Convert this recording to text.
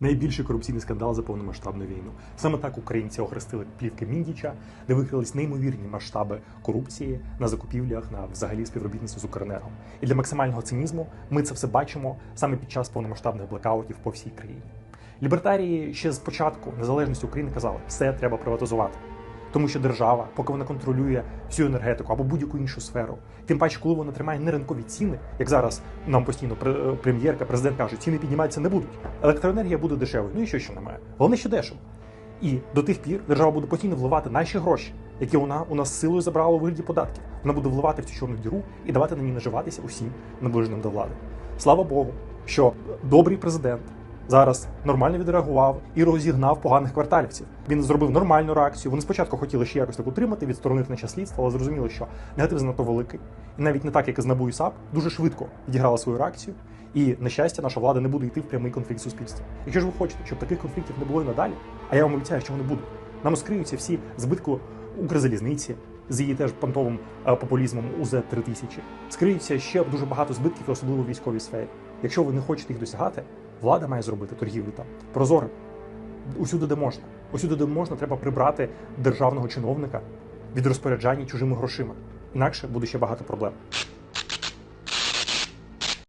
Найбільший корупційний скандал за повномасштабну війну. Саме так українці охрестили плівки Міндіча, де викрились неймовірні масштаби корупції на закупівлях на взагалі співробітництво з Укренерго. І для максимального цинізму ми це все бачимо саме під час повномасштабних блекаутів по всій країні. Лібертарії ще з початку незалежності України казали, все треба приватизувати. Тому що держава, поки вона контролює всю енергетику або будь-яку іншу сферу, тим паче, коли вона тримає неринкові ціни, як зараз нам постійно е, прем'єрка, президент каже, ціни підніматися не будуть. Електроенергія буде дешевою. Ну і що, що немає? Головне, що дешево. І до тих пір держава буде постійно вливати наші гроші, які вона у нас силою забрала у вигляді податків. Вона буде вливати в цю чорну діру і давати на ній наживатися усім наближеним до влади. Слава Богу, що добрий президент зараз нормально відреагував і розігнав поганих кварталівців. Він зробив нормальну реакцію. Вони спочатку хотіли ще якось так утримати, відсторонити наче слідство, але зрозуміли, що негатив занадто великий. І навіть не так, як із НАБУ САП, дуже швидко відіграла свою реакцію. І на щастя, наша влада не буде йти в прямий конфлікт з суспільством. Якщо ж ви хочете, щоб таких конфліктів не було і надалі, а я вам обіцяю, що вони будуть. Нам скриються всі збитку Укрзалізниці з її теж понтовим е, популізмом УЗ 3000 Скриються ще дуже багато збитків, особливо в військовій сфері. Якщо ви не хочете їх досягати, влада має зробити торгівлю там прозорим. Усюди, де можна. Усюди, де можна, треба прибрати державного чиновника від розпоряджання чужими грошима. Інакше буде ще багато проблем.